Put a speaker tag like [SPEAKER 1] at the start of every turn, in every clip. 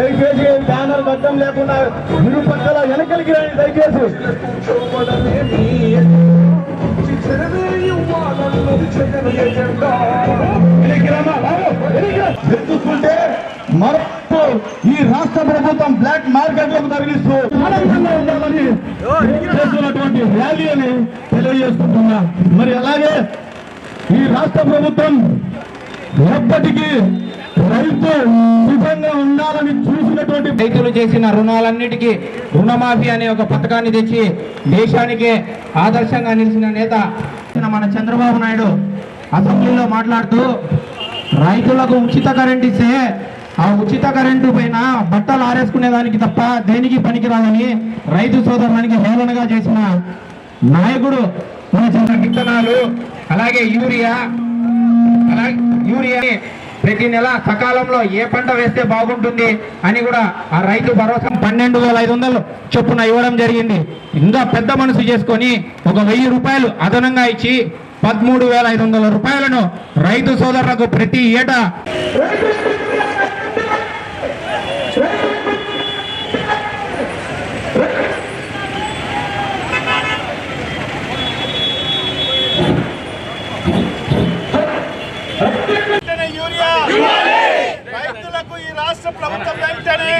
[SPEAKER 1] దయచేసి బ్యానర్ అర్థం లేకుండా ఇరు పక్కల వెనకలికి రండి దయచేసి. వెనక్కి మరొక ఈ రాష్ట్ర ప్రభుత్వం బ్లాక్ మార్కెట్లకు తరలిస్తూ ఉండాలని చేస్తున్నటువంటి ర్యాలీ అని తెలియజేసుకుంటున్నా. మరి అలాగే ఈ రాష్ట్ర ప్రభుత్వం ఎప్పటికీ రైతు సిద్ధంగా ఉండాలని చూసినటువంటి
[SPEAKER 2] రైతులు చేసిన రుణాలన్నిటికీ రుణమాఫీ అనే ఒక పథకాన్ని తెచ్చి దేశానికే ఆదర్శంగా నిలిచిన నేత మన చంద్రబాబు నాయుడు అసెంబ్లీలో మాట్లాడుతూ రైతులకు ఉచిత కరెంట్ ఇస్తే ఆ ఉచిత కరెంటు పైన బట్టలు ఆరేసుకునే దానికి తప్ప దేనికి పనికిరాదని రైతు సోదరులకి హేళనగా చేసిన నాయకుడు మన చిన్న విత్తనాలు అలాగే యూరియా అలాగే యూరియా ప్రతి నెల సకాలంలో ఏ పంట వేస్తే బాగుంటుంది అని కూడా ఆ రైతు భరోసా పన్నెండు వేల ఐదు వందలు చొప్పున ఇవ్వడం జరిగింది. ఇంకా పెద్ద మనసు చేసుకొని ఒక వెయ్యి రూపాయలు అదనంగా ఇచ్చి పదమూడు వేల ఐదు వందల రూపాయలను రైతు సోదరులకు ప్రతి ఏటా
[SPEAKER 3] వెంటనే యూరియా రైతులకు ఈ రాష్ట్ర ప్రభుత్వం వెంటనే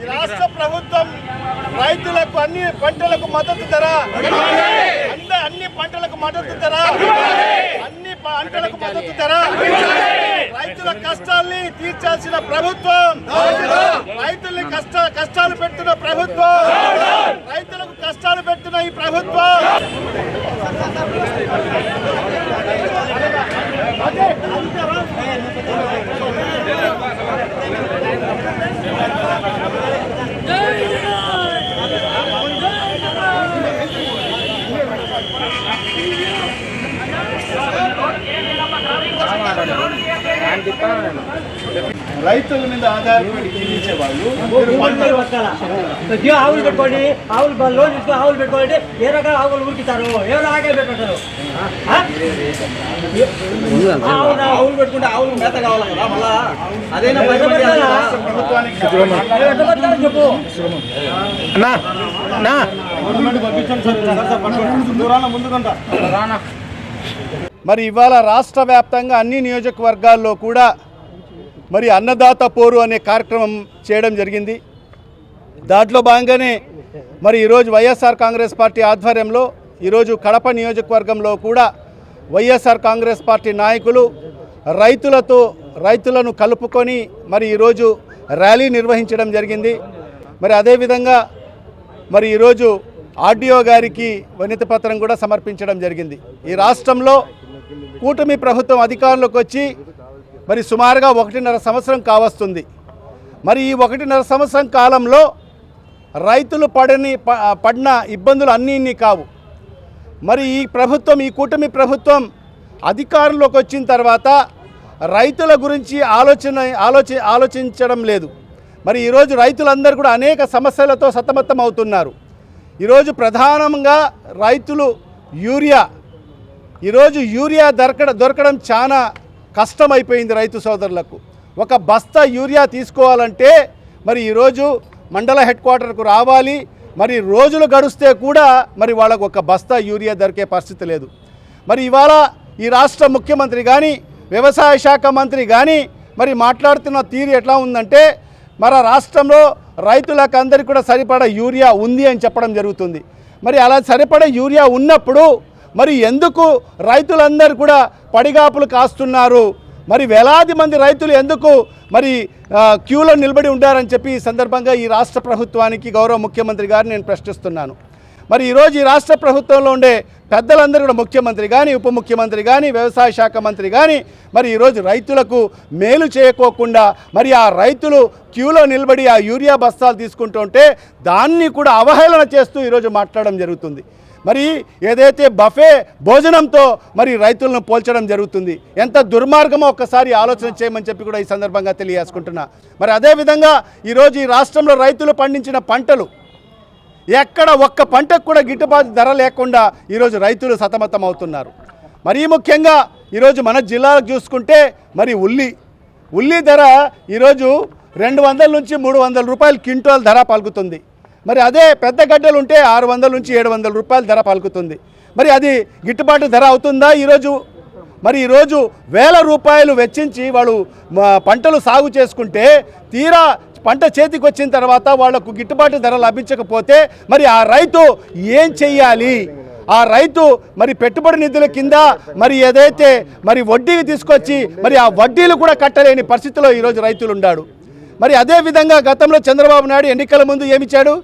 [SPEAKER 3] ఈ రాష్ట్ర ప్రభుత్వం రైతులకు అన్ని పంటలకు మద్దతు ధర. అన్ని పంటలకు మద్దతు ధర. అన్ని పంటలకు మద్దతు ధర. రైతుల కష్టాల్ని తీర్చాల్సిన ప్రభుత్వం. రైతుల్ని ನಾನು రైతుల మీద ఆధారపడి జీవించే వాళ్ళు
[SPEAKER 4] ఆవులు పెట్టుకోండి ఆవులు లోన్ తీసుకుని ఆవులు పెట్టుకోండి ఏ రకాల ఆవులు ఉరికిస్తారు? ఏ రకాలు పెట్టుకుంటారు? ఆవులు ఆవులు పెట్టుకుంటే ఆవులు మేత కావాలి కదా మళ్ళా? అదేనా చెప్పు.
[SPEAKER 3] మరి ఇవాళ రాష్ట్ర వ్యాప్తంగా అన్ని నియోజకవర్గాల్లో కూడా మరి అన్నదాత పోరు అనే కార్యక్రమం చేయడం జరిగింది. దాంట్లో భాగంగానే మరి ఈరోజు వైఎస్ఆర్ కాంగ్రెస్ పార్టీ ఆధ్వర్యంలో ఈరోజు కడప నియోజకవర్గంలో కూడా వైఎస్ఆర్ కాంగ్రెస్ పార్టీ నాయకులు రైతులతో రైతులను కలుపుకొని మరి ఈరోజు ర్యాలీ నిర్వహించడం జరిగింది. మరి అదేవిధంగా మరి ఈరోజు ఆర్డీఓ గారికి వినతి పత్రం కూడా సమర్పించడం జరిగింది. ఈ రాష్ట్రంలో కూటమి ప్రభుత్వం అధికారంలోకి వచ్చి మరి సుమారుగా ఒకటిన్నర సంవత్సరం కావస్తుంది. మరి ఈ ఒకటిన్నర సంవత్సరం కాలంలో రైతులు పడని ప- పడిన ఇబ్బందులు అన్నీ ఇన్ని కావు. మరి ఈ ప్రభుత్వం ఈ కూటమి ప్రభుత్వం అధికారంలోకి వచ్చిన తర్వాత రైతుల గురించి ఆలోచన ఆలోచి ఆలోచించడం లేదు. మరి ఈరోజు రైతులందరూ కూడా అనేక సమస్యలతో సతమతం అవుతున్నారు. ఈరోజు ప్రధానంగా రైతులు యూరియా. ఈరోజు యూరియా దొరకడం దొరకడం చాలా కష్టమైపోయింది రైతు సోదరులకు. ఒక బస్తా యూరియా తీసుకోవాలంటే మరి ఈరోజు మండల హెడ్ క్వార్టర్కు రావాలి. మరి రోజులు గడిస్తే కూడా మరి వాళ్ళకు ఒక బస్తా యూరియా దొరికే పరిస్థితి లేదు. మరి ఇవాళ ఈ రాష్ట్ర ముఖ్యమంత్రి కానీ వ్యవసాయ శాఖ మంత్రి కానీ మరి మాట్లాడుతున్న తీరు ఎట్లా ఉందంటే మన రాష్ట్రంలో రైతులకు అందరికీ కూడా సరిపడా యూరియా ఉంది అని చెప్పడం జరుగుతుంది. మరి అలా సరిపడే యూరియా ఉన్నప్పుడు మరి ఎందుకు రైతులందరూ కూడా పడిగాపులు కాస్తున్నారు? మరి వేలాది మంది రైతులు ఎందుకు మరి క్యూలో నిలబడి ఉండారని చెప్పి ఈ సందర్భంగా ఈ రాష్ట్ర ప్రభుత్వానికి గౌరవ ముఖ్యమంత్రి గారిని నేను ప్రశ్నిస్తున్నాను. మరి ఈరోజు ఈ రాష్ట్ర ప్రభుత్వంలో ఉండే పెద్దలందరూ కూడా ముఖ్యమంత్రి కానీ ఉప ముఖ్యమంత్రి కానీ వ్యవసాయ శాఖ మంత్రి కానీ మరి ఈరోజు రైతులకు మేలు చేయకోకుండా మరి ఆ రైతులు క్యూలో నిలబడి ఆ యూరియా బస్తాలు తీసుకుంటుంటే దాన్ని కూడా అవహేళన చేస్తూ ఈరోజు మాట్లాడడం జరుగుతుంది. మరి ఏదైతే బఫే భోజనంతో మరి రైతులను పోల్చడం జరుగుతుంది ఎంత దుర్మార్గమో ఒక్కసారి ఆలోచన చేయమని చెప్పి కూడా ఈ సందర్భంగా తెలియజేసుకుంటున్నా. మరి అదేవిధంగా ఈరోజు ఈ రాష్ట్రంలో రైతులు పండించిన పంటలు ఎక్కడ ఒక్క పంటకు కూడా గిట్టుబాటు ధర లేకుండా ఈరోజు రైతులు సతమతం అవుతున్నారు మరీ ముఖ్యంగా ఈరోజు మన జిల్లాలో చూసుకుంటే మరి ఉల్లి ఉల్లి ధర ఈరోజు రెండు వందల నుంచి మూడు వందల రూపాయలు క్వింటాల్ ధర పలుకుతుంది. మరి అదే పెద్ద గడ్డలు ఉంటే ఆరు వందల నుంచి ఏడు వందల రూపాయల ధర పలుకుతుంది. మరి అది గిట్టుబాటు ధర అవుతుందా ఈరోజు? మరి ఈరోజు వేల రూపాయలు వెచ్చించి వాళ్ళు పంటలు సాగు చేసుకుంటే తీరా పంట చేతికి వచ్చిన తర్వాత వాళ్ళకు గిట్టుబాటు ధర లభించకపోతే మరి ఆ రైతు ఏం చెయ్యాలి? ఆ రైతు మరి పెట్టుబడి నిధుల కింద మరి ఏదైతే మరి వడ్డీకి తీసుకొచ్చి మరి ఆ వడ్డీలు కూడా కట్టలేని పరిస్థితిలో ఈరోజు రైతులు ఉన్నాడు మరి అదే విధంగా గతంలో చంద్రబాబు నాయుడు ఎన్నికల ముందు ఏమిచ్చాడు?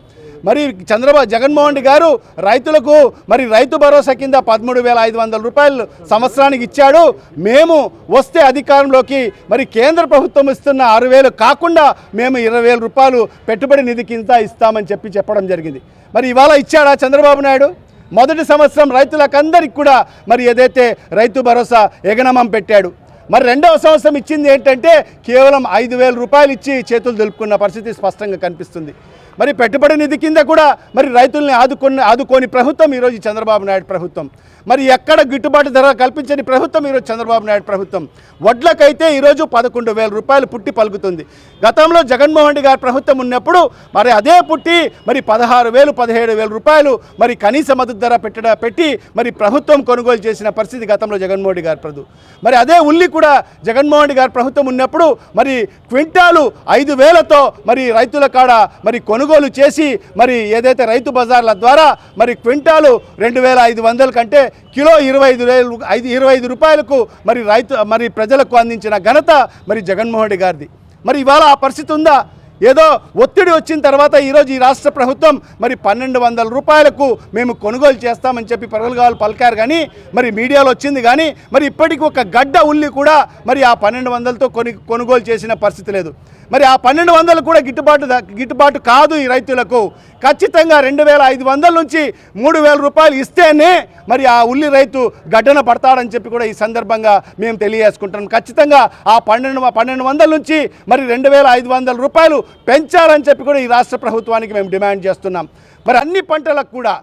[SPEAKER 3] మరి చంద్రబాబు జగన్మోహన్ రెడ్డి గారు రైతులకు మరి రైతు భరోసా కింద పదమూడు వేల ఐదు వందల రూపాయలు సంవత్సరానికి ఇచ్చాడు. మేము వస్తే అధికారంలోకి మరి కేంద్ర ప్రభుత్వం ఇస్తున్న ఆరు వేలు కాకుండా మేము ఇరవై వేల రూపాయలు పెట్టుబడి నిధి కింద ఇస్తామని చెప్పి చెప్పడం జరిగింది. మరి ఇవాళ ఇచ్చాడా చంద్రబాబు నాయుడు? మొదటి సంవత్సరం రైతులకందరికి కూడా మరి ఏదైతే రైతు భరోసా ఎగనమం పెట్టాడు మరి రెండవ సంవత్సరం ఇచ్చింది ఏంటంటే కేవలం ఐదు వేల రూపాయలు ఇచ్చి చేతులు దులుపుకున్న పరిస్థితి స్పష్టంగా కనిపిస్తుంది. మరి పెట్టుబడి నిధి కింద కూడా మరి రైతుల్ని ఆదుకొని ఆదుకోని ప్రభుత్వం ఈరోజు చంద్రబాబు నాయుడు ప్రభుత్వం. మరి ఎక్కడ గిట్టుబాటు ధర కల్పించని ప్రభుత్వం ఈరోజు చంద్రబాబు నాయుడు ప్రభుత్వం. వడ్లకైతే ఈరోజు పదకొండు వేల రూపాయలు పుట్టి పలుకుతుంది. గతంలో జగన్మోహన్ రెడ్డి గారి ప్రభుత్వం ఉన్నప్పుడు మరి అదే పుట్టి మరి పదహారు వేలు పదిహేడు వేల రూపాయలు మరి కనీస మద్దతు ధర పెట్టడ పెట్టి మరి ప్రభుత్వం కొనుగోలు చేసిన పరిస్థితి గతంలో జగన్మోహన్ రెడ్డి గారి ప్రభు మరి అదే ఉల్లి కూడా జగన్మోహన్ రెడ్డి గారి ప్రభుత్వం ఉన్నప్పుడు మరి క్వింటాలు ఐదు వేలతో మరి రైతుల కాడ మరి కొను కొనుగోలు చేసి మరి ఏదైతే రైతు బజార్ల ద్వారా మరి క్వింటాలు రెండు వేల ఐదు వందల కంటే కిలో ఇరవై ఐదు వేలు ఐదు ఇరవై ఐదు రూపాయలకు మరి రైతు మరి ప్రజలకు అందించిన ఘనత మరి జగన్మోహన్ రెడ్డి గారిది. మరి ఇవాళ ఆ పరిస్థితి ఉందా? ఏదో ఒత్తిడి వచ్చిన తర్వాత ఈరోజు ఈ రాష్ట్ర ప్రభుత్వం మరి పన్నెండు వందల రూపాయలకు మేము కొనుగోలు చేస్తామని చెప్పి పరగలు పలికారు కానీ మరి మీడియాలో వచ్చింది కానీ మరి ఇప్పటికి ఒక గడ్డ ఉల్లి కూడా మరి ఆ పన్నెండు వందలతో కొని కొనుగోలు చేసిన పరిస్థితి లేదు. మరి ఆ పన్నెండు వందలు కూడా గిట్టుబాటు గిట్టుబాటు కాదు ఈ రైతులకు. ఖచ్చితంగా రెండు వేల ఐదు వందల నుంచి మూడు వేల రూపాయలు ఇస్తేనే మరి ఆ ఉల్లి రైతు గడ్డన పడతాడని చెప్పి కూడా ఈ సందర్భంగా మేము తెలియజేసుకుంటున్నాం. ఖచ్చితంగా ఆ పన్నెండు పన్నెండు వందల నుంచి మరి రెండు వేల ఐదు వందల రూపాయలు పెంచాలని చెప్పి కూడా ఈ రాష్ట్ర ప్రభుత్వానికి మేము డిమాండ్ చేస్తున్నాం. మరి అన్ని పంటలకు కూడా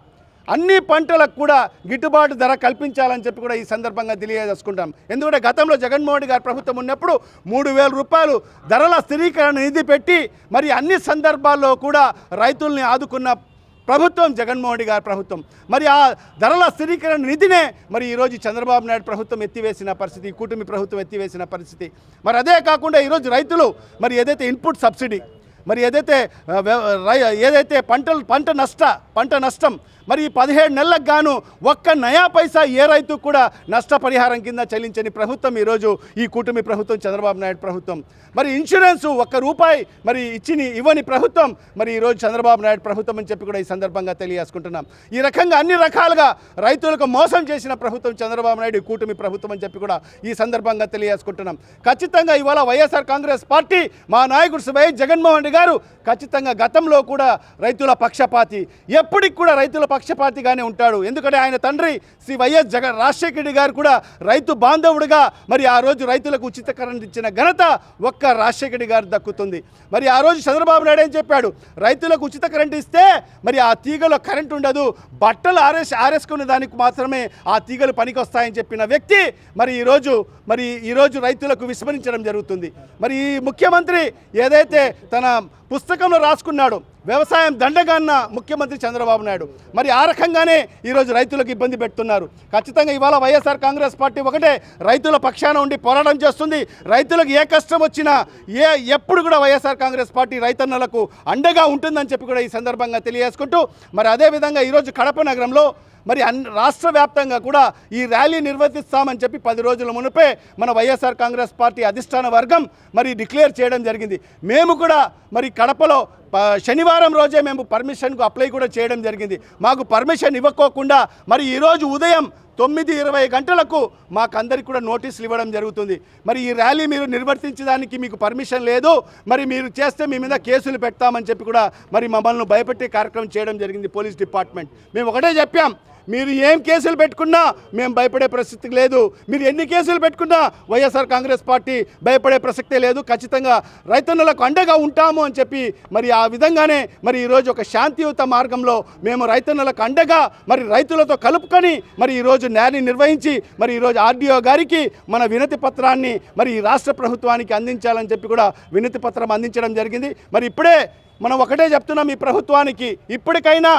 [SPEAKER 3] అన్ని పంటలకు కూడా గిట్టుబాటు ధర కల్పించాలని చెప్పి కూడా ఈ సందర్భంగా తెలియజేసుకుంటాం. ఎందుకంటే గతంలో జగన్మోహన్ గారి ప్రభుత్వం ఉన్నప్పుడు మూడు వేల రూపాయలు ధరల స్థిరీకరణ నిధి పెట్టి మరి అన్ని సందర్భాల్లో కూడా రైతుల్ని ఆదుకున్న ప్రభుత్వం జగన్మోహన్ గారి ప్రభుత్వం. మరి ఆ ధరల స్థిరీకరణ నిధినే మరి ఈరోజు చంద్రబాబు నాయుడు ప్రభుత్వం ఎత్తివేసిన పరిస్థితి కూటమి ప్రభుత్వం ఎత్తివేసిన పరిస్థితి. మరి అదే కాకుండా ఈరోజు రైతులు మరి ఏదైతే ఇన్పుట్ సబ్సిడీ మరి ఏదైతే ఏదైతే పంటలు పంట నష్ట పంట నష్టం మరి ఈ పదిహేడు నెలలకు గాను ఒక్క నయా పైసా ఏ రైతు కూడా నష్టపరిహారం కింద చెల్లించని ప్రభుత్వం ఈరోజు ఈ కూటమి ప్రభుత్వం చంద్రబాబు నాయుడు ప్రభుత్వం. మరి ఇన్సూరెన్స్ ఒక్క రూపాయి మరి ఇచ్చిని ఇవ్వని ప్రభుత్వం మరి ఈరోజు చంద్రబాబు నాయుడు ప్రభుత్వం అని చెప్పి కూడా ఈ సందర్భంగా తెలియజేసుకుంటున్నాం. ఈ రకంగా అన్ని రకాలుగా రైతులకు మోసం చేసిన ప్రభుత్వం చంద్రబాబు నాయుడు కూటమి ప్రభుత్వం అని చెప్పి కూడా ఈ సందర్భంగా తెలియజేసుకుంటున్నాం. ఖచ్చితంగా ఇవాళ వైఎస్ఆర్ కాంగ్రెస్ పార్టీ మా నాయకుడు శ్రీ జగన్మోహన్ రెడ్డి గారు ఖచ్చితంగా గతంలో కూడా రైతుల పక్షపాతి ఎప్పటికి కూడా రైతుల పక్షపాతిగానే ఉంటాడు. ఎందుకంటే ఆయన తండ్రి శ్రీ వైఎస్ జగన్ రాజశేఖర రెడ్డి గారు కూడా రైతు బాంధవుడుగా మరి ఆ రోజు రైతులకు ఉచిత కరెంట్ ఇచ్చిన ఘనత ఒక్క రాజశేఖర రెడ్డి గారు దక్కుతుంది. మరి ఆ రోజు చంద్రబాబు నాయుడు ఏం చెప్పాడు? రైతులకు ఉచిత కరెంట్ ఇస్తే మరి ఆ తీగలో కరెంట్ ఉండదు. బట్టలు ఆరేసి ఆరేసుకునే దానికి మాత్రమే ఆ తీగలు పనికి వస్తాయని చెప్పిన వ్యక్తి మరి ఈరోజు మరి ఈరోజు రైతులకు విస్మరించడం జరుగుతుంది. మరి ఈ ముఖ్యమంత్రి ఏదైతే తన పుస్తకంలో రాసుకున్నాడు. వ్యవసాయం దండగాన్న ముఖ్యమంత్రి చంద్రబాబు నాయుడు. మరి ఆ రకంగానే ఈరోజు రైతులకు ఇబ్బంది పెడుతున్నారు. ఖచ్చితంగా ఇవాళ వైఎస్ఆర్ కాంగ్రెస్ పార్టీ ఒకటే రైతుల పక్షాన ఉండి పోరాటం చేస్తుంది. రైతులకు ఏ కష్టం వచ్చినా ఏ ఎప్పుడు కూడా వైఎస్ఆర్ కాంగ్రెస్ పార్టీ రైతన్నలకు అండగా ఉంటుందని చెప్పి కూడా ఈ సందర్భంగా తెలియజేసుకుంటూ మరి అదేవిధంగా ఈరోజు కడప నగరంలో మరి అన్ రాష్ట్ర వ్యాప్తంగా కూడా ఈ ర్యాలీ నిర్వర్తిస్తామని చెప్పి పది రోజుల మునుపే మన వైఎస్ఆర్ కాంగ్రెస్ పార్టీ అధిష్టాన వర్గం మరి డిక్లేర్ చేయడం జరిగింది. మేము కూడా మరి కడపలో శనివారం రోజే మేము పర్మిషన్కు అప్లై కూడా చేయడం జరిగింది. మాకు పర్మిషన్ ఇవ్వకోకుండా మరి ఈరోజు ఉదయం తొమ్మిది ఇరవై గంటలకు మాకందరికి కూడా నోటీసులు ఇవ్వడం జరుగుతుంది. మరి ఈ ర్యాలీ మీరు నిర్వర్తించడానికి మీకు పర్మిషన్ లేదు. మరి మీరు చేస్తే మీ మీద కేసులు పెడతామని చెప్పి కూడా మరి మమ్మల్ని భయపెట్టే కార్యక్రమం చేయడం జరిగింది పోలీస్ డిపార్ట్మెంట్. మేము ఒకటే చెప్పాం మీరు ఏం కేసులు పెట్టుకున్నా మేము భయపడే ప్రసక్తి లేదు. మీరు ఎన్ని కేసులు పెట్టుకున్నా వైఎస్ఆర్ కాంగ్రెస్ పార్టీ భయపడే ప్రసక్తే లేదు. ఖచ్చితంగా రైతన్నులకు అండగా ఉంటాము అని చెప్పి మరి ఆ విధంగానే మరి ఈరోజు ఒక శాంతియుత మార్గంలో మేము రైతన్నులకు అండగా మరి రైతులతో కలుపుకొని మరి ఈరోజు న్యాయాన్ని నిర్వహించి మరి ఈరోజు ఆర్డీఓ గారికి మన వినతి పత్రాన్ని మరి ఈ రాష్ట్ర ప్రభుత్వానికి అందించాలని చెప్పి కూడా వినతి పత్రం అందించడం జరిగింది. మరి ఇప్పుడే మనం ఒకటే చెప్తున్నాం ఈ ప్రభుత్వానికి ఇప్పటికైనా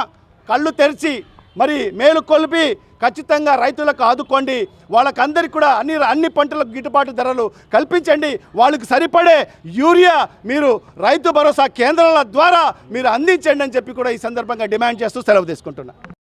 [SPEAKER 3] కళ్ళు తెరిచి మరి మేలు కొలిపి ఖచ్చితంగా రైతులకు ఆదుకోండి. వాళ్ళకందరికీ కూడా అన్ని అన్ని పంటలకు గిట్టుబాటు ధరలు కల్పించండి. వాళ్ళకి సరిపడే యూరియా మీరు రైతు భరోసా కేంద్రాల ద్వారా మీరు అందించండి అని చెప్పి కూడా ఈ సందర్భంగా డిమాండ్ చేస్తూ సెలవు తీసుకుంటున్నా.